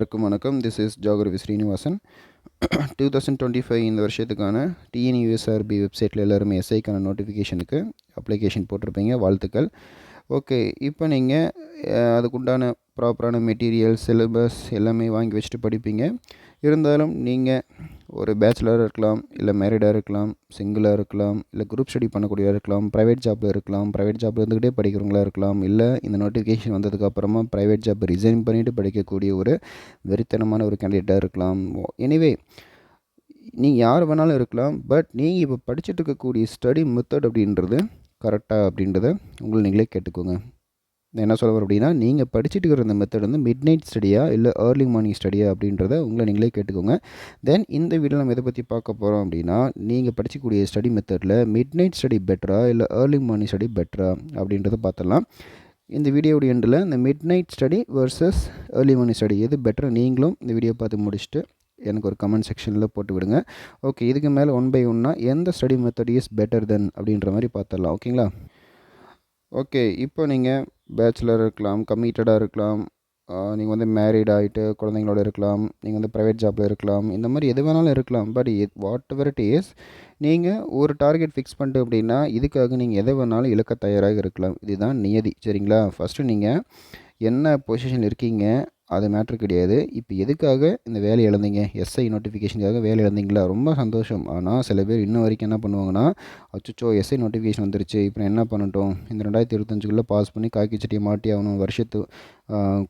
இருக்கும் வணக்கம். This is geography Srinivasan two thousand twenty five இந்த வருஷத்துக்கான டிஎன்யூஎஸ்ஆர்பி வெப்சைட்டில் எல்லாருமே எஸ்ஐக்கான நோட்டிஃபிகேஷனுக்கு அப்ளிகேஷன் போட்டிருப்பீங்க. வாழ்த்துக்கள். ஓகே இப்போ நீங்கள் அதுக்குண்டான ப்ராப்பரான மெட்டீரியல் சிலபஸ் எல்லாமே வாங்கி வச்சுட்டு படிப்பீங்க. இருந்தாலும் நீங்கள் ஒரு பேச்சுலராக இருக்கலாம் இல்லை மேரிடாக இருக்கலாம் சிங்கிளாக இருக்கலாம் இல்லை குரூப் ஸ்டடி பண்ணக்கூடியதாக இருக்கலாம் ப்ரைவேட் ஜாப்பில் இருக்கலாம் ப்ரைவேட் ஜாப்பில் இருந்துக்கிட்டே படிக்கிறவங்களா இருக்கலாம் இல்லை இந்த நோட்டிஃபிகேஷன் வந்ததுக்கப்புறமா ப்ரைவேட் ஜாப் ரிசைன் பண்ணிவிட்டு படிக்கக்கூடிய ஒரு வெறித்தனமான ஒரு கேண்டிடேட்டாக இருக்கலாம். எனிவே நீங்கள் யார் வேணாலும் இருக்கலாம் பட் நீங்கள் இப்போ படிச்சுட்டு இருக்கக்கூடிய ஸ்டடி மெத்தட் அப்படின்றது கரெக்டாக அப்படின்றத உங்களை நீங்களே கேட்டுக்கோங்க. என்ன சொல்ல வரேன் அப்படின்னா நீங்கள் படிச்சுட்டு இருக்கிற இந்த மெத்தட் வந்து மிட் நைட் ஸ்டடியா இல்லை ஏர்லி மார்னிங் ஸ்டடியா அப்படின்றத உங்களை நீங்களே கேட்டுக்கோங்க. தென் இந்த வீடியோ நம்ம எதை பற்றி பார்க்க போகிறோம் அப்படின்னா நீங்கள் படிக்கக்கூடிய ஸ்டடி மெத்தடில் மிட் நைட் ஸ்டடி பெட்டரா இல்லை ஏர்லி மார்னிங் ஸ்டடி பெட்டரா அப்படின்றத பார்த்துடலாம். இந்த வீடியோடைய எண்டில் இந்த midnight study versus early morning study எது பெட்டர் நீங்களும் இந்த வீடியோ பார்த்து முடிச்சுட்டு எனக்கு ஒரு கமெண்ட் செக்ஷனில் போட்டு விடுங்க. ஓகே இதுக்கு மேலே ஒன் பை ஒன்னாக எந்த study method is better then அப்படின்ற மாதிரி பார்த்துடலாம். ஓகேங்களா ஓகே இப்போ நீங்கள் பேச்சுலர் இருக்கலாம் கம்மிட்டடாக இருக்கலாம் நீங்கள் வந்து மேரீட் ஆகிட்டு குழந்தைங்களோட இருக்கலாம் நீங்கள் வந்து ப்ரைவேட் ஜாப்பில் இருக்கலாம் இந்த மாதிரி எது வேணாலும் இருக்கலாம். But what ever it is நீங்கள் ஒரு டார்கெட் ஃபிக்ஸ் பண்ணிட்டு அப்படின்னா இதுக்காக நீங்கள் எதை வேணாலும் இழக்க தயாராக இருக்கலாம். இதுதான் நியதி சரிங்களா? ஃபஸ்ட்டு நீங்கள் என்ன பொசிஷன் இருக்கீங்க? அது மேட்ரு கிடையாது. இப்போ எதுக்காக இந்த வேலை இழந்தீங்க? எஸ்ஐ நோட்டிஃபிகேஷனுக்காக வேலை இழந்தீங்களா? ரொம்ப சந்தோஷம். ஆனால் சில பேர் இன்ன வரைக்கும் என்ன பண்ணுவாங்கன்னா அச்சுச்சோ எஸ்ஐ நோட்டிஃபிகேஷன் வந்துருச்சு. இப்போ என்ன பண்ணட்டும்? இந்த ரெண்டாயிரத்தி இருபத்தஞ்சுக்குள்ளே பாஸ் பண்ணி காக்கி சட்டியை மாட்டி ஆகணும் வருஷத்து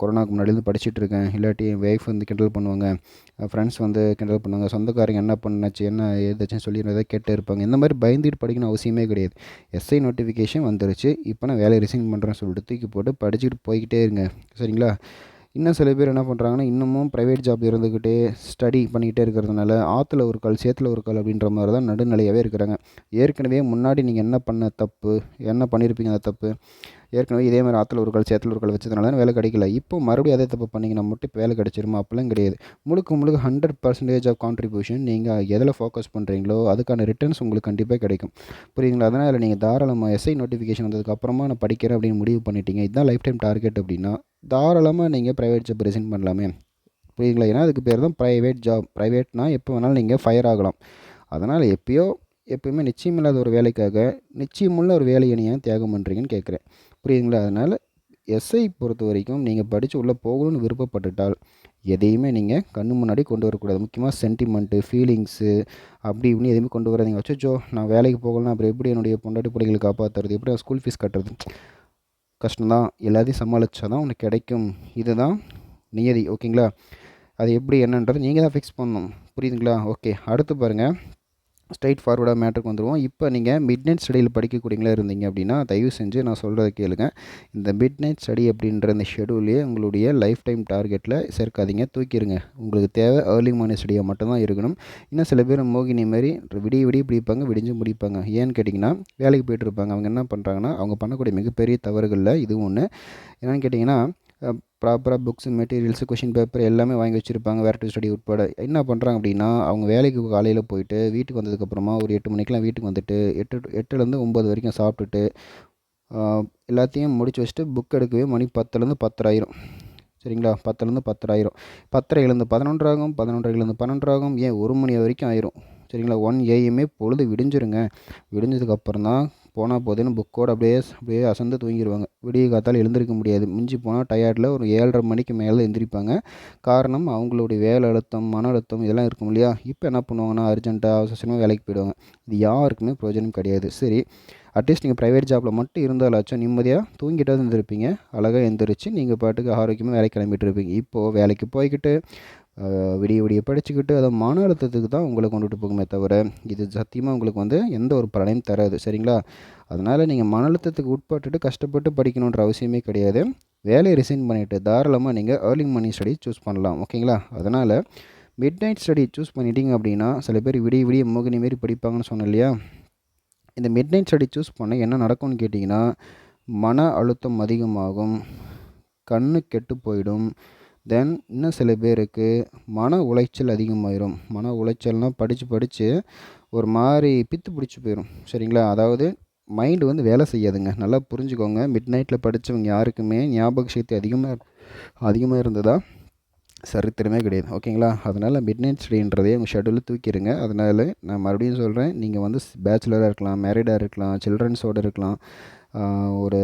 கொரோனாக்கு முன்னாடிலேருந்து படிச்சுட்டு இருக்கேன். இல்லாட்டி என் ஒய்ஃப் வந்து கிண்டல் பண்ணுவாங்க. ஃப்ரெண்ட்ஸ் வந்து கிண்டல் பண்ணுவாங்க. சொந்தக்காரங்க என்ன பண்ணாச்சு? என்ன ஏதாச்சும் சொல்லி எதாவது கேட்டு இருப்பாங்க. இந்த மாதிரி பயந்துட்டு படிக்கணும் அவசியமே கிடையாது. எஸ்ஐ நோட்டிஃபிகேஷன் வந்துருச்சு. இப்போ நான் வேலையை ரிசைன் பண்ணுறேன்னு சொல்லிட்டு தூக்கி போட்டு படிச்சுட்டு போய்கிட்டே இருங்க. சரிங்களா? இன்னும் சில பேர் என்ன பண்ணுறாங்கன்னா இன்னமும் ப்ரைவேட் ஜாப் இருந்துக்கிட்டே ஸ்டடி பண்ணிக்கிட்டே இருக்கிறதுனால ஆற்றுல ஒரு கால் சேத்துல ஒரு கால் அப்படின்ற மாதிரி தான் நடுநிலையாகவே இருக்கிறாங்க. ஏற்கனவே முன்னாடி நீங்கள் என்ன பண்ண தப்பு என்ன பண்ணியிருப்பீங்க அந்த தப்பு ஏற்கனவே இதே மாதிரி ஆற்றுல ஒரு கால் சேத்துல ஒரு கால் வச்சதுனால தான் வேலை கிடைக்கல. இப்போ மறுபடியும் அதே தப்பு பண்ணிங்கன்னா மட்டும் இப்போ வேலை கிடைச்சிருமா? அப்படிலாம் கிடையாது. முழுக்க முழுக்க ஹண்ட்ரட் பர்சன்டேஜ் ஆஃப் கான்ட்ரிபியூஷன் நீங்கள் எதில் ஃபோக்கஸ் பண்ணுறீங்களோ அதுக்கான ரிட்டர்ன்ஸ் உங்களுக்கு கண்டிப்பாக கிடைக்கும். புரியுங்களா அதனால் நீங்கள் தாராளமாக எஸ்ஐ நோட்டிஃபிகேஷன் வந்ததுக்கப்புறமா நான் படிக்கிறேன் அப்படின்னு முடிவு பண்ணிட்டீங்க. இதுதான் லைஃப் டைம் டார்கெட் அப்படின்னா தாராளமாக நீங்கள் ப்ரைவேட் ஜாப் ரிசைன் பண்ணலாமே. புரியுங்களா ஏன்னா அதுக்கு பேர் தான் ப்ரைவேட் ஜாப் ப்ரைவேட்னா எப்போ வேணாலும் நீங்கள் ஃபயர் ஆகலாம். அதனால் எப்பயோ எப்போயுமே நிச்சயம் இல்லாத ஒரு வேலைக்காக நிச்சயமுள்ள ஒரு வேலையை நீங்கள் தியாகம் பண்ணுறீங்கன்னு கேட்குறேன். புரியுதுங்களா? அதனால் எஸ்ஐ பொறுத்த வரைக்கும் நீங்கள் படித்து உள்ளே போகணும்னு விருப்பப்பட்டுட்டால் எதையுமே நீங்கள் கண்ணு முன்னாடி கொண்டு வரக்கூடாது. முக்கியமாக சென்டிமெண்ட்டு ஃபீலிங்ஸு அப்படி இப்படின்னு எதுவுமே கொண்டு வராதிங்க. வச்சோ நான் வேலைக்கு போகலாம் அப்புறம் எப்படி என்னுடைய பொண்டாட்டி பிள்ளைகளை காப்பாற்றுறது எப்படி ஸ்கூல் ஃபீஸ் கட்டுறது? கஷ்டம்தான். எல்லாத்தையும் சமாளித்தா தான் உனக்கு கிடைக்கும். இதுதான் நியதி ஓகேங்களா? அது எப்படி என்னன்றது நீங்கள் தான் ஃபிக்ஸ் பண்ணணும். புரியுதுங்களா? ஓகே அடுத்து பாருங்கள் ஸ்ட்ரைட் ஃபார்வர்டாக மேட்ருக்கு வந்துடுவோம் இப்போ நீங்கள் மிட் நைட் ஸ்டடியில் படிக்கக்கூடியங்களா இருந்தீங்க அப்படின்னா தயவு செஞ்சு நான் சொல்கிறத கேளுங்க. இந்த மிட் நைட் ஸ்டடி அப்படின்ற இந்த ஷெடியூலே உங்களுடைய லைஃப் டைம் டார்கெட்டில் சேர்க்காதீங்க. தூக்கிடுங்க உங்களுக்கு தேவை ஏர்லி மார்னிங் ஸ்டடியாக மட்டும்தான் இருக்கணும். இன்னும் சில பேர் மோகினி மாதிரி விடிய விடிய பிடிப்பாங்க விடிஞ்சு முடிப்பாங்க. ஏன்னு கேட்டிங்கன்னா வேலைக்கு போயிட்டு இருப்பாங்க. அவங்க என்ன பண்ணுறாங்கன்னா அவங்க பண்ணக்கூடிய மிகப்பெரிய தவறுகளில் இதுவும் ஒன்று என்னென்னு கேட்டிங்கன்னா ப்ராப்பராக புக்ஸ் மெட்டீரியல்ஸு கொஷின் பேப்பர் எல்லாமே வாங்கி வச்சுருப்பாங்க. வேறு டு ஸ்டடி உட்பட. என்ன பண்ணுறாங்க அப்படின்னா அவங்க வேலைக்கு காலையில் போயிட்டு வீட்டுக்கு வந்ததுக்கப்புறமா ஒரு எட்டு மணிக்கெலாம் வீட்டுக்கு வந்துட்டு எட்டு எட்டுலேருந்து ஒம்பது வரைக்கும் சாப்பிட்டுட்டு எல்லாத்தையும் முடிச்சு வச்சுட்டு புக் எடுக்கவே மணி பத்துலேருந்து பத்தராயிரம் சரிங்களா? பத்துலேருந்து பத்தராயிரம் பத்தரைலேருந்து பதினொன்றாகும் பதினொன்றரைலேருந்து பன்னெண்டாகும் ஏன்? ஒரு மணி வரைக்கும் ஆயிரும். சரிங்களா? ஒன் ஏஎம்ஏ பொழுது விடிஞ்சிருங்க. விடிஞ்சதுக்கப்புறம் தான் போனால் போதுன்னு புக்கோடு அப்படியே அப்படியே அசந்து தூங்கிடுவாங்க விடிய காத்தால் எழுந்திருக்க முடியாது. மிஞ்சி போனால் டயர்டில் ஒரு ஏழரை மணிக்கு மேலே எந்திரிப்பாங்க. காரணம் அவங்களுடைய வேலை அழுத்தம் மன அழுத்தம் இதெல்லாம் இருக்கும் இல்லையா? இப்போ என்ன பண்ணுவாங்கன்னா அர்ஜென்ட்டாக அவசரமாக வேலைக்கு போயிடுவாங்க. இது யாருக்குமே பிரயோஜனம் கிடையாது. சரி அட்லீஸ்ட் நீங்கள் ப்ரைவேட் ஜாப்பில் மட்டும் இருந்தாலாச்சும் நிம்மதியாக தூங்கிட்டாவது இருந்திருப்பீங்க. அழகாக எந்திரிச்சு நீங்கள் பாட்டுக்கு ஆரோக்கியமாக வேலைக்கு கிளம்பிட்டு இருப்பீங்க. இப்போது வேலைக்கு போய்கிட்டு விடிய விடிய படிச்சுக்கிட்டு அதை மன அழுத்தத்துக்கு தான் உங்களை கொண்டுட்டு போகுமே தவிர இது சத்தியமாக உங்களுக்கு வந்து எந்த ஒரு பலனையும் தராது. சரிங்களா? அதனால் நீங்கள் மன அழுத்தத்துக்கு உட்பட்டுட்டு கஷ்டப்பட்டு படிக்கணுன்ற அவசியமே கிடையாது. வேலையை ரிசைன் பண்ணிவிட்டு தாராளமாக நீங்கள் ஏர்லிங் மணி ஸ்டடி சூஸ் பண்ணலாம். ஓகேங்களா? அதனால் மிட் நைட் ஸ்டடி சூஸ் பண்ணிட்டீங்க அப்படின்னா சில பேர் விடிய விடிய மோகினி மாரி படிப்பாங்கன்னு சொன்னேன் இல்லையா? இந்த மிட் நைட் ஸ்டடி சூஸ் பண்ண என்ன நடக்கும்னு கேட்டிங்கன்னா மன அழுத்தம் அதிகமாகும் கண்ணு கெட்டு போயிடும் தென் இன்னும் சில பேருக்கு மன உளைச்சல் அதிகமாயிரும். மன உளைச்சல்னால் படித்து படித்து ஒரு மாதிரி பித்து பிடிச்சி போயிடும் சரிங்களா? அதாவது மைண்டு வந்து வேலை செய்யாதுங்க. நல்லா புரிஞ்சுக்கோங்க. மிட் நைட்டில் படித்தவங்க யாருக்குமே ஞாபக சக்தி அதிகமாக அதிகமாக இருந்ததா சரித்திரமே கிடையாது. ஓகேங்களா? அதனால் மிட் நைட் ஸ்டடின்றதே உங்கள் ஷெடியூலில் தூக்கிடுங்க அதனால் நான் மறுபடியும் சொல்கிறேன் நீங்கள் வந்து பேச்சுலராக இருக்கலாம் மேரிடாக இருக்கலாம் சில்ட்ரன்ஸோடு இருக்கலாம். ஒரு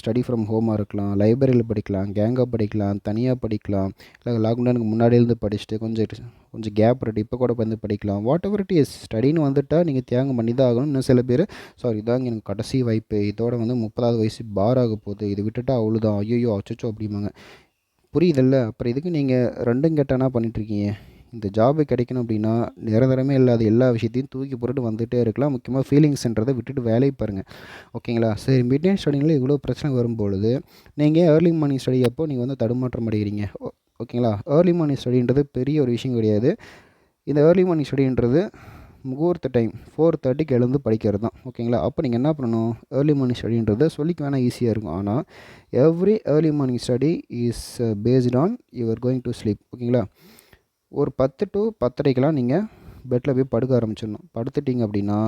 ஸ்டடி ஃப்ரம் ஹோமாக இருக்கலாம் லைப்ரரியில் படிக்கலாம் கேங்காக படிக்கலாம் தனியாக படிக்கலாம் இல்லை லாக்டவுனுக்கு முன்னாடியிலேருந்து படிச்சுட்டு கொஞ்சம் கொஞ்சம் கேப் ரெடி இப்போ கூட வந்து படிக்கலாம். வாட் எவர் இட் இஸ் ஸ்டடின்னு வந்துட்டால் நீங்கள் தியாகம் பண்ணி தான் ஆகணும். இன்னும் சில பேர் சாரி இதாங்க எனக்கு கடைசி வாய்ப்பு. இதோட வந்து முப்பதாவது வயசு பார் ஆக போகுது. இது விட்டுட்டா அவ்வளோதான் ஐயோ அச்சோ அப்படிம்பாங்க. புரியுதில்ல? அப்புறம் இதுக்கு நீங்கள் ரெண்டும் கெட்டானா பண்ணிகிட்ருக்கீங்க இந்த ஜாபு கிடைக்கணும் அப்படின்னா நிரந்தரமே இல்லாத எல்லா விஷயத்தையும் தூக்கி போட்டுட்டு வந்துகிட்டே இருக்கலாம். முக்கியமாக ஃபீலிங்ஸ்ன்றதை விட்டுட்டு வேலையை பாருங்கள் ஓகேங்களா சரி மிட் நைட் ஸ்டடிங்கில் இவ்வளோ பிரச்சனை வரும்பொழுது நீங்கள் ஏர்லி மார்னிங் ஸ்டடி அப்போ நீங்கள் வந்து தடுமாற்றம் அடைகிறீங்க. ஓகேங்களா ஏர்லி மார்னிங் ஸ்டடின்றது பெரிய ஒரு விஷயம் கிடையாது. இந்த ஏர்லி மார்னிங் ஸ்டடின்றது முகூர்த்த டைம் ஃபோர் தேர்ட்டிக்கு எழுந்து படிக்கிறது தான். ஓகேங்களா அப்போ நீங்கள் என்ன பண்ணணும்? ஏர்லி மார்னிங் ஸ்டடின்றது சொல்லிக்க வேணால் ஈஸியாக இருக்கும். ஆனால் every early morning study is based on your going to sleep ஓகேங்களா ஒரு பத்து டு பத்தரைக்கெலாம் நீங்கள் பெட்டில் போய் படுக்க ஆரம்பிச்சிடணும். படுத்துட்டிங்க அப்படின்னா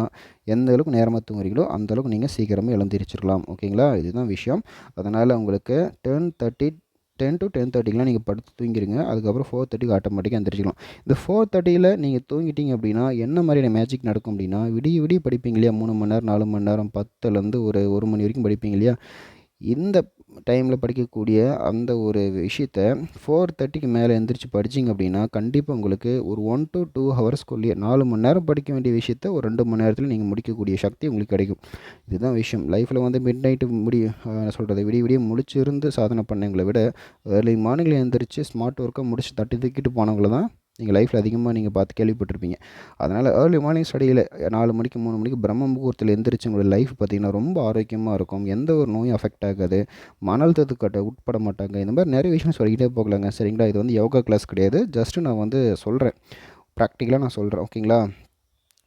எந்த அளவுக்கு நேரமாக தூங்குறீங்களோ அந்தளவுக்கு நீங்கள் சீக்கிரமாக எழுந்திரிச்சிடலாம். ஓகேங்களா? இதுதான் விஷயம். அதனால் உங்களுக்கு ten thirty ten to ten தேர்ட்டிக்கெலாம் நீங்கள் படுத்து தூங்கிடுங்க அதுக்கப்புறம் ஃபோர் தேர்ட்டிக்கு ஆட்டோமேட்டிக்காக எந்திரிச்சிக்கலாம் இந்த ஃபோர் தேர்ட்டியில் நீங்கள் தூங்கிட்டீங்க அப்படின்னா என்ன மாதிரியான மேஜிக் நடக்கும் அப்படின்னா விடிய விடிய படிப்பீங்க இல்லையா? மூணு மணி நேரம் நாலு மணி நேரம் பத்துலேருந்து ஒரு ஒரு மணி வரைக்கும் படிப்பீங்க இல்லையா? இந்த டைமில் படிக்கக்கூடிய அந்த ஒரு விஷயத்த ஃபோர் தேர்ட்டிக்கு மேலே எழுந்திரிச்சு படிச்சிங்க அப்படின்னா கண்டிப்பாக உங்களுக்கு ஒரு ஒன் டு டூ ஹவர்ஸ்க்குள்ளேயே நாலு மணி நேரம் படிக்க வேண்டிய விஷயத்த ஒரு ரெண்டு மணி நேரத்தில் நீங்கள் முடிக்கக்கூடிய சக்தி உங்களுக்கு கிடைக்கும். இதுதான் விஷயம். லைஃப்பில் வந்து மிட் நைட்டு முடி சொல்கிறது விடிய விடிய முடிச்சிருந்து சாதனை பண்ணவங்களை விட ஏர்லி மார்னிங்கில் எழுந்திரிச்சு ஸ்மார்ட் ஒர்க்காக முடிச்சு தட்டி தூக்கிட்டு போனவங்கள தான் நீங்கள் லைஃப்பில் அதிகமாக நீங்கள் பார்த்து கேள்விப்பட்டிருப்பீங்க. அதனால் ஏர்லி மார்னிங் ஸ்டடியில் நாலு மணிக்கு மூணு மணிக்கு பிரம்ம முகூர்த்தத்தில் எந்திரிச்சு உங்களோட லைஃப் பார்த்திங்கன்னா ரொம்ப ஆரோக்கியமாக இருக்கும். எந்த ஒரு நோயும் அஃபெக்ட் ஆகாது. மன அழுத்தத்துக்கிட்ட உட்பட மாட்டாங்க. இந்த மாதிரி நிறைய விஷயம் சொல்லிக்கிட்டே போகலாங்க. சரிங்களா? இது வந்து யோகா கிளாஸ் கிடையாது. ஜஸ்ட்டு நான் வந்து சொல்கிறேன் ப்ராக்டிக்கலாக நான் சொல்கிறேன் ஓகேங்களா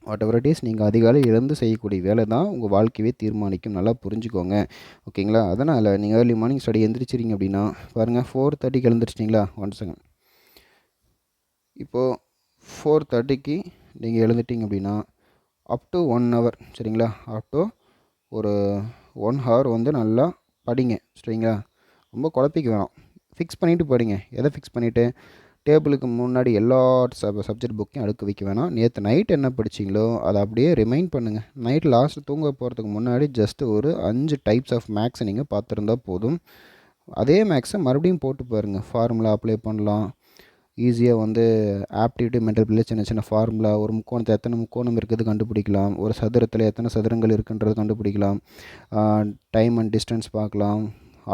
வாட் எவர் இட் இஸ் நீங்கள் அதிகாலை இழந்து செய்யக்கூடிய வேலை தான் உங்கள் வாழ்க்கையே தீர்மானிக்கும். நல்லா புரிஞ்சுக்கோங்க. ஓகேங்களா அதனால் நீங்கள் ஏர்லி மார்னிங் ஸ்டடி எழுந்திரிச்சிங்க அப்படின்னா பாருங்கள் ஃபோர் தேர்ட்டிக்கு எழுந்திரிச்சிட்டிங்களா? ஒன் செகண்ட் இப்போது ஃபோர் தேர்ட்டிக்கு நீங்கள் எழுந்துட்டிங்க அப்படின்னா அப் டு ஒன் ஹவர் சரிங்களா? அப் டு ஒரு ஒன் ஹவர் வந்து நல்லா படிங்க சரிங்களா? ரொம்ப குழப்பிக்க வேணாம். ஃபிக்ஸ் பண்ணிவிட்டு படிங்க. எதை ஃபிக்ஸ் பண்ணிவிட்டு டேபிளுக்கு முன்னாடி எல்லா சப் சப்ஜெக்ட் புக்கையும் அடுக்க வைக்க வேணாம். நேற்று நைட் என்ன படிச்சிங்களோ அதை அப்படியே ரிமைண்ட் பண்ணுங்கள் நைட் லாஸ்ட் தூங்க போகிறதுக்கு முன்னாடி ஜஸ்ட்டு ஒரு அஞ்சு டைப்ஸ் ஆஃப் மேக்ஸை நீங்கள் பார்த்துருந்தா போதும். அதே மேக்ஸை மறுபடியும் போட்டு பாருங்கள் ஃபார்முலா அப்ளை பண்ணலாம். ஈஸியாக வந்து ஆப்டிவிட்டி மென்டல் பிள்ளை சின்ன சின்ன ஃபார்முலா ஒரு முக்கோணத்தை எத்தனை முக்கோணம் இருக்குது கண்டுபிடிக்கலாம். ஒரு சதுரத்தில் எத்தனை சதுரங்கள் இருக்குன்றது கண்டுபிடிக்கலாம். டைம் அண்ட் டிஸ்டன்ஸ் பார்க்கலாம்.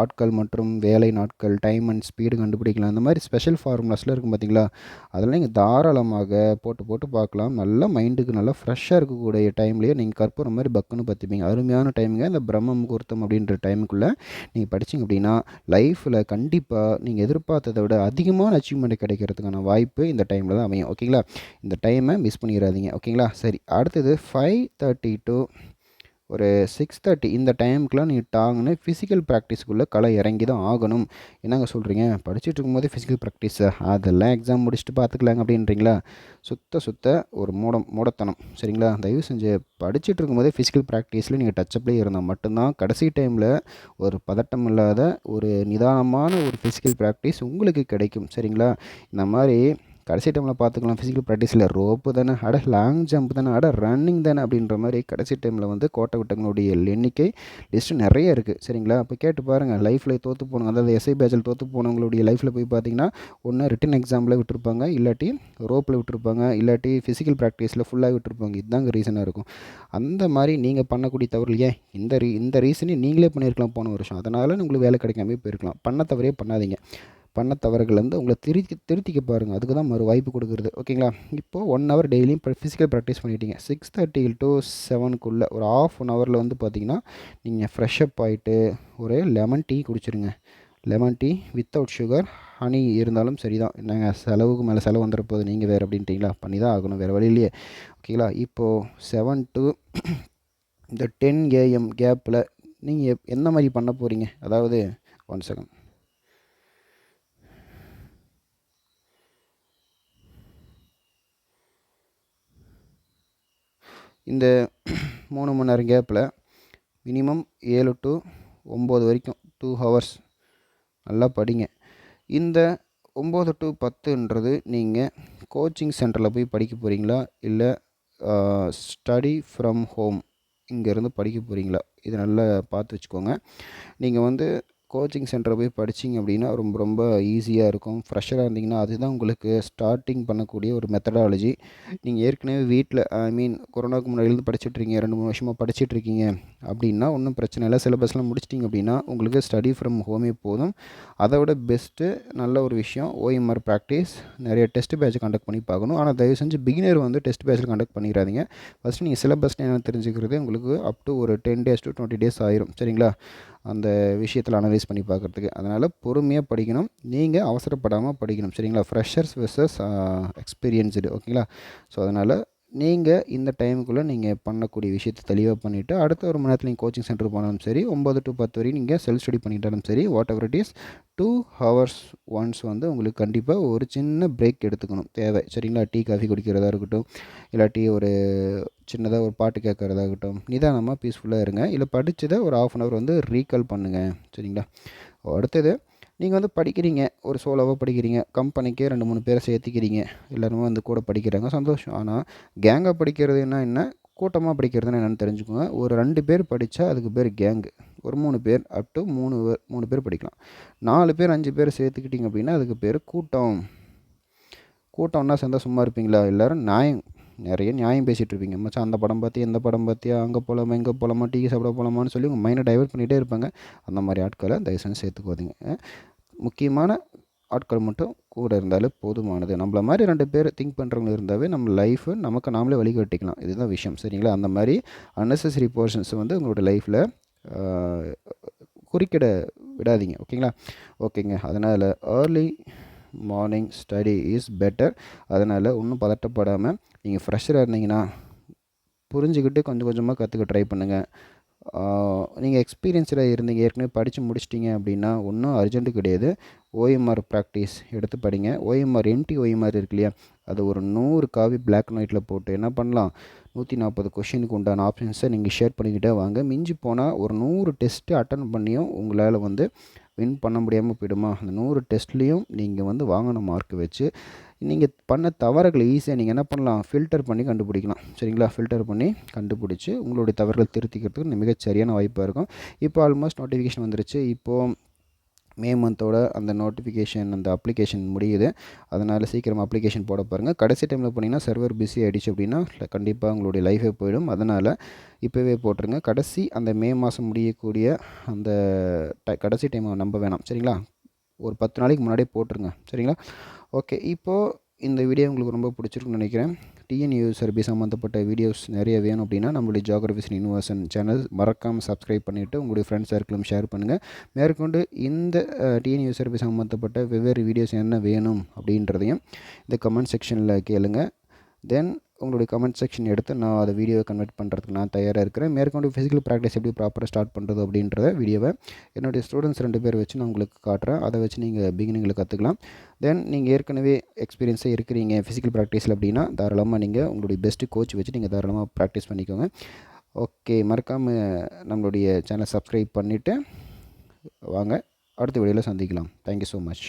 ஆட்கள் மற்றும் வேலை நாட்கள் டைம் அண்ட் ஸ்பீடு கண்டுபிடிக்கலாம். இந்த மாதிரி ஸ்பெஷல் ஃபார்முலாஸ்லாம் இருக்கும் பார்த்தீங்களா அதெல்லாம் நீங்கள் தாராளமாக போட்டு போட்டு பார்க்கலாம். நல்லா மைண்டுக்கு நல்லா ஃப்ரெஷ்ஷாக இருக்கக்கூடிய டைம்லேயே நீங்கள் கற்பூரம் மாதிரி பக்குன்னு பார்த்துப்பீங்க அருமையான டைமுங்க இந்த பிரம்ம முகூர்த்தம் அப்படின்ற டைமுக்குள்ளே நீங்கள் படிச்சிங்க அப்படின்னா லைஃப்பில் கண்டிப்பாக நீங்கள் எதிர்பார்த்ததை விட அதிகமான அச்சீவ்மெண்ட் கிடைக்கிறதுக்கான வாய்ப்பு இந்த டைமில் தான் அமையும். ஓகேங்களா இந்த டைமை மிஸ் பண்ணிடாதீங்க ஓகேங்களா சரி அடுத்தது ஃபைவ் தேர்ட்டி டு ஒரு சிக்ஸ் தேர்ட்டி இந்த டைமுக்குலாம் நீ டாங்னு ஃபிசிக்கல் ப்ராக்டிஸ்க்குள்ளே கலை இறங்கி தான் ஆகணும். என்னங்க சொல்கிறீங்க படிச்சுட்டு இருக்கும்போது ஃபிசிக்கல் ப்ராக்டிஸ் அதெல்லாம் எக்ஸாம் முடிச்சுட்டு பார்த்துக்கலாங்க அப்படின்றீங்களா? சுத்த சுத்த ஒரு மூடம் மூடத்தனம். சரிங்களா? தயவு செஞ்சு படிச்சுட்டு இருக்கும்போதே ஃபிசிக்கல் ப்ராக்டிஸில் நீங்கள் டச்சப்லேயே இருந்தால் மட்டும்தான் கடைசி டைமில் ஒரு பதட்டம் இல்லாத ஒரு நிதானமான ஒரு ஃபிசிக்கல் ப்ராக்டிஸ் உங்களுக்கு கிடைக்கும். சரிங்களா? இந்த மாதிரி கடைசி டைமில் பார்த்துக்கலாம். ஃபிசிக்கல் ப்ராக்டிஸில் ரோப்பு தானே. அட லாங் ஜம்ப் தானே. அட ரன்னிங் தானே அப்படின்ற மாதிரி கடைசி டைமில் வந்து கோட்டை விட்டங்களுடைய எண்ணிக்கை லிஸ்ட்டு நிறைய இருக்குது சரிங்களா? அப்போ கேட்டு பாருங்கள் லைஃப்பில் தோற்று போனவங்க அதாவது எஸ்ஐ பேஜில் தோற்று போனவங்களுடைய லைஃப்பில் போய் பார்த்தீங்கன்னா ஒன்று ரிட்டன் எக்ஸாமில் விட்டுருப்பாங்க. இல்லாட்டி ரோப்பில் விட்டுருப்பாங்க. இல்லாட்டி ஃபிசிக்கல் ப்ராக்டிஸில் ஃபுல்லாக விட்டுருப்பாங்க. இதுதாங்க ரீசனாக இருக்கும். அந்த மாதிரி நீங்கள் பண்ணக்கூடிய தவறு ஏன் இந்த ரீ இந்த ரீசனே நீங்களே பண்ணியிருக்கலாம் போன வருஷம். அதனால் உங்களுக்கு வேலை கிடைக்காம போயிருக்கலாம். பண்ண தவறே பண்ணாதீங்க. பண்ண தவறுகள் வந்து உங்களை திருத்தி திருத்திக்க பாருங்கள் அதுக்கு தான் மறு வாய்ப்பு கொடுக்குறது. ஓகேங்களா? இப்போது ஒன் ஹவர் டெய்லியும் ஃபிசிக்கல் ப்ராக்டிஸ் பண்ணிட்டீங்க. சிக்ஸ் தேர்ட்டி டு செவனுக்குள்ளே ஒரு ஆஃப் ஒன் ஹவரில் வந்து பார்த்தீங்கன்னா நீங்கள் ஃப்ரெஷ்அப் ஆகிட்டு ஒரு lemon tea குடிச்சிருங்க. Lemon tea without sugar honey இருந்தாலும் சரி தான் நாங்கள் செலவுக்கு மேலே செலவு வந்துடப்போகுது நீங்கள் வேறு அப்படின்ட்டிங்களா? பண்ணி தான் ஆகணும் வேறு வழியிலேயே ஓகேங்களா? இப்போது செவன் டு இந்த டென் ஏஎம் கேப்பில் நீங்கள் எந்த மாதிரி பண்ண போகிறீங்க அதாவது ஒன் செகண்ட் இந்த மூணு மணி நேரம் கேப்பில் மினிமம் ஏழு டு ஒம்பது வரைக்கும் டூ ஹவர்ஸ் நல்லா படிங்க. இந்த ஒம்பது டு பத்துன்றது நீங்கள் கோச்சிங் சென்டரில் போய் படிக்க போகிறீங்களா இல்லை ஸ்டடி ஃப்ரம் ஹோம் இங்கேருந்து படிக்க போகிறீங்களா இது நல்லா பார்த்து வச்சுக்கோங்க. நீங்கள் வந்து கோச்சிங் சென்டரை போய் படிச்சிங்க அப்படின்னா ரொம்ப ரொம்ப ஈஸியாக இருக்கும். ஃப்ரெஷராக இருந்தீங்கன்னா அதுதான் உங்களுக்கு ஸ்டார்டிங் பண்ணக்கூடிய ஒரு மெத்தடாலஜி நீங்கள் ஏற்கனவே வீட்டில் ஐ மீன் கொரோனாவுக்கு முன்னாடிலேருந்து படிச்சுட்ருக்கீங்க ரெண்டு மூணு வருஷமாக படிச்சுட்ருக்கீங்க அப்படின்னா ஒன்றும் பிரச்சனை இல்லை. சிலபஸ்லாம் முடிச்சிட்டிங்க அப்படின்னா உங்களுக்கு ஸ்டடி ஃப்ரம் ஹோமே போதும். அதை விட பெஸ்ட்டு நல்ல ஒரு விஷயம் ஓஎம்ஆர் ப்ராக்டிஸ் நிறைய டெஸ்ட் பேட்ச் கண்டக்ட் பண்ணி பார்க்கணும். ஆனால் தயவு செஞ்சு பிகினர் வந்து டெஸ்ட் பேட்சில் கண்டக்ட் பண்ணிடாதீங்க ஃபஸ்ட்டு நீங்கள் சிலபஸ் என்ன தெரிஞ்சுக்கிறது உங்களுக்கு அப் டு ஒரு ten days to twenty days ஆயிரும். சரிங்களா? அந்த விஷயத்தில் அனலைஸ் பண்ணி பார்க்குறதுக்கு. அதனால் பொறுமையாக படிக்கணும். நீங்கள் அவசரப்படாமல் படிக்கணும். சரிங்களா? ஃப்ரெஷர்ஸ் வெர்சஸ் எக்ஸ்பீரியன்ஸ்டு ஓகேங்களா? ஸோ அதனால் நீங்கள் இந்த டைமுக்குள்ளே நீங்கள் பண்ணக்கூடிய விஷயத்தை தெளிவாக பண்ணிவிட்டு அடுத்த ஒரு மணி நேரத்தில் நீங்கள் கோச்சிங் சென்டர் போனாலும் சரி ஒம்பது டு பத்து வரையும் நீங்கள் செல்ஃப் ஸ்டடி பண்ணிட்டாலும் சரி whatever it is two hours once வந்து உங்களுக்கு கண்டிப்பாக ஒரு சின்ன பிரேக் எடுத்துக்கணும். தேவை. சரிங்களா? டீ காஃபி குடிக்கிறதா இருக்கட்டும் இல்லாட்டி ஒரு சின்னதாக ஒரு பாட்டு கேட்குறதா இருக்கட்டும் நிதானமாக பீஸ்ஃபுல்லாக இருங்க. இல்லை படித்ததை ஒரு ஆஃப் அன் ஹவர் வந்து ரீகால் பண்ணுங்கள் சரிங்களா? அடுத்தது நீங்கள் வந்து படிக்கிறீங்க ஒரு சோலோவாக படிக்கிறீங்க கம்பெனிக்கே ரெண்டு மூணு பேரை சேர்த்துக்கிறீங்க எல்லோருமே வந்து கூட படிக்கிறாங்க சந்தோஷம். ஆனால் கேங்காக படிக்கிறது என்ன என்ன? கூட்டமாக படிக்கிறதுன்னு என்னென்னு தெரிஞ்சுக்கோங்க. ஒரு ரெண்டு பேர் படித்தா அதுக்கு பேர் கேங்கு ஒரு மூணு பேர் அப் டு மூணு மூணு பேர் படிக்கலாம். நாலு பேர் அஞ்சு பேர் சேர்த்துக்கிட்டிங்க அப்படின்னா அதுக்கு பேர் கூட்டம். கூட்டம்னா சேர்ந்தால் சும்மா இருப்பீங்களா? எல்லோரும் நியாயம் நிறைய நியாயம் பேசிகிட்டு இருப்பீங்க. மச்சான் அந்த படம் பார்த்தியா இந்த படம் பார்த்தியா அங்கே போகலாமா இங்கே போகலாமா டீ சாப்பிட போகலாமான்னு சொல்லி உங்கள் மைண்டை டைவெர்ட் பண்ணிகிட்டே இருப்பாங்க. அந்த மாதிரி ஆட்களை தயவு செஞ்சு சேர்த்துக்கோதிங்க. முக்கியமான ஆட்கள் மட்டும் கூட இருந்தாலே போதுமானது. நம்மள மாதிரி ரெண்டு பேர் திங்க் பண்ணுறவங்க இருந்தாவே நம்ம லைஃபு நமக்கு நாமளே வழிகட்டிக்கலாம் இதுதான் விஷயம். சரிங்களா? அந்த மாதிரி அன்னெசரி போர்ஷன்ஸ் வந்து உங்களோட லைஃப்பில் குறுக்கிட விடாதீங்க. ஓகேங்களா? ஓகேங்க. அதனால் early morning study is better அதனால் ஒன்றும் பதட்டப்படாமல் நீங்கள் ஃப்ரெஷராக இருந்தீங்கன்னா புரிஞ்சுக்கிட்டு கொஞ்சம் கொஞ்சமாக கற்றுக்க ட்ரை பண்ணுங்கள் நீங்கள் எக்ஸ்பீரியன்ஸ்டாக இருந்தீங்க ஏற்கனவே படித்து முடிச்சிட்டிங்க அப்படின்னா ஒன்றும் அர்ஜென்ட்டு கிடையாது. ஓஎம்ஆர் ப்ராக்டிஸ் எடுத்து படிங்க. ஓஎம்ஆர் எம்டி ஓஎம்ஆர் இருக்கு இல்லையா? அது ஒரு நூறு காவி பிளாக் அண்ட் ஒயிட்டில் போட்டு என்ன பண்ணலாம்? நூற்றி நாற்பது கொஷினுக்கு உண்டான ஆப்ஷன்ஸை நீங்கள் ஷேர் பண்ணிக்கிட்டே வாங்க. மிஞ்சி போனால் ஒரு நூறு டெஸ்ட்டு அட்டன் பண்ணியும் உங்களால் வந்து வின் பண்ண முடியாமல் போயிடுமா? அந்த நூறு டெஸ்ட்லேயும் நீங்கள் வந்து வாங்கின மார்க் வச்சு. நீங்கள் பண்ண தவறுகளை ஈஸியாக நீங்கள் என்ன பண்ணலாம்? ஃபில்டர் பண்ணி கண்டுபிடிக்கலாம். சரிங்களா? ஃபில்டர் பண்ணி கண்டுபிடிச்சி உங்களுடைய தவறுகள் திருத்திக்கிறதுக்கு மிகச்சரியான வாய்ப்பாக இருக்கும். இப்போ ஆல்மோஸ்ட் நோட்டிஃபிகேஷன் வந்துருச்சு. இப்போது மே மந்தோட அந்த நோட்டிஃபிகேஷன் அந்த அப்ளிகேஷன் முடியுது. அதனால் சீக்கிரம் அப்ளிகேஷன் போட பாருங்கள் கடைசி டைமில் போனீங்கன்னா சர்வர் பிஸி ஆகிடுச்சு அப்படின்னா கண்டிப்பாக உங்களுடைய லைஃபே போயிடும். அதனால் இப்போவே போட்டுருங்க. கடைசி அந்த மே மாதம் முடியக்கூடிய அந்த கடைசி டைமை நம்ப வேணாம். சரிங்களா? ஒரு பத்து நாளைக்கு முன்னாடியே போட்டுருங்க. சரிங்களா? ஓகே இப்போது இந்த வீடியோ உங்களுக்கு ரொம்ப பிடிச்சிருக்குன்னு நினைக்கிறேன். டிஎன்யூ சர்வீஸ் சம்மந்தப்பட்ட வீடியோஸ் நிறைய வேணும் அப்படின்னா நம்மளுடைய ஜியாகிரபிஸ் யூனிவர்சன் சேனல் மறக்காமல் சப்ஸ்கிரைப் பண்ணிவிட்டு உங்களுடைய ஃப்ரெண்ட்ஸ் சர்க்கிளும் ஷேர் பண்ணுங்கள் மேற்கொண்டு இந்த டிஎன்யூ சர்வீஸ் சம்மந்தப்பட்ட வெவ்வேறு வீடியோஸ் என்ன வேணும் அப்படின்றதையும் இந்த கமெண்ட் செக்ஷனில் கேளுங்கள் தென் உங்களுடைய கமெண்ட் செக்ஷன் எடுத்து நான் அதை வீடியோவை கன்வெர்ட் பண்ணுறதுக்கு நான் தயாராக இருக்கிறேன். மேற்கொண்டு ஃபிசிக்கல் ப்ராக்டிஸ் எப்படி ப்ராப்பராக ஸ்டார்ட் பண்ணுறது அப்படின்றத வீடியோவை என்னுடைய ஸ்டூடெண்ட்ஸ் ரெண்டு பேர் வச்சு நான் உங்களுக்கு காட்டுறேன். அதை வச்சு நீங்கள் பிகினிங்கில் கற்றுக்கலாம் தென் நீங்கள் ஏற்கனவே எக்ஸ்பீரியன்ஸாக இருக்கிறீங்க ஃபிசிக்கல் ப்ராக்டிஸில் அப்படின்னா தாராளமாக நீங்கள் உங்களுடைய பெஸ்ட்டு கோச் வச்சு நீங்கள் தாராளமாக ப்ராக்டிஸ் பண்ணிக்கோங்க. ஓகே மறக்காமல் நம்மளுடைய சேனல் சப்ஸ்கிரைப் பண்ணிவிட்டு வாங்க. அடுத்த வீடியோவில் சந்திக்கலாம். Thank you so much